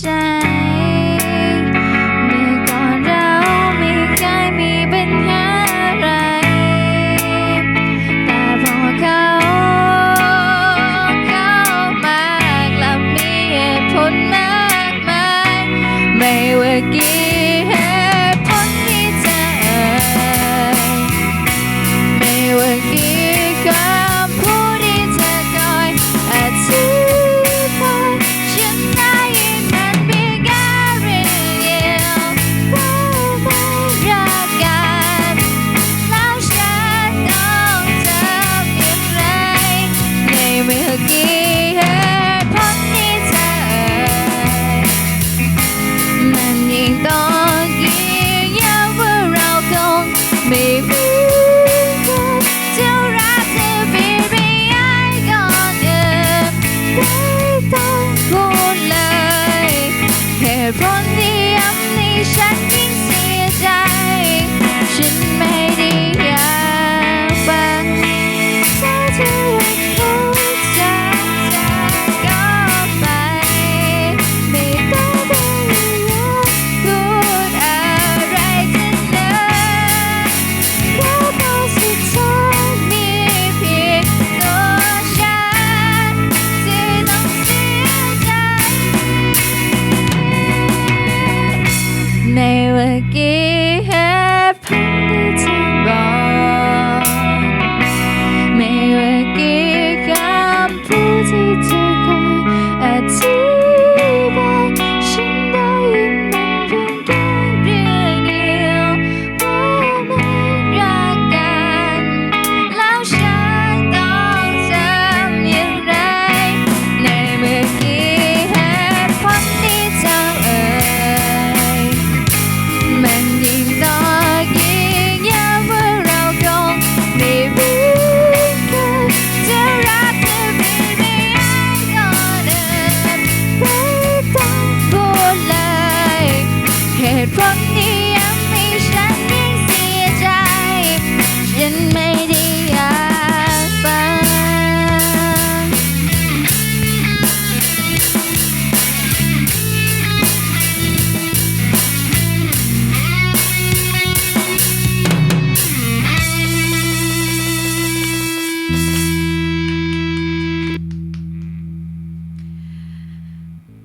ใจ เมื่อก่อนเราไม่เคยมีปัญหาอะไร แต่พอเขาเขามากลับมีเหตุผลมากมาย ไม่ว่ากี่เหตุผลที่เจไม่ว่ากี่ครั้ on the omniscient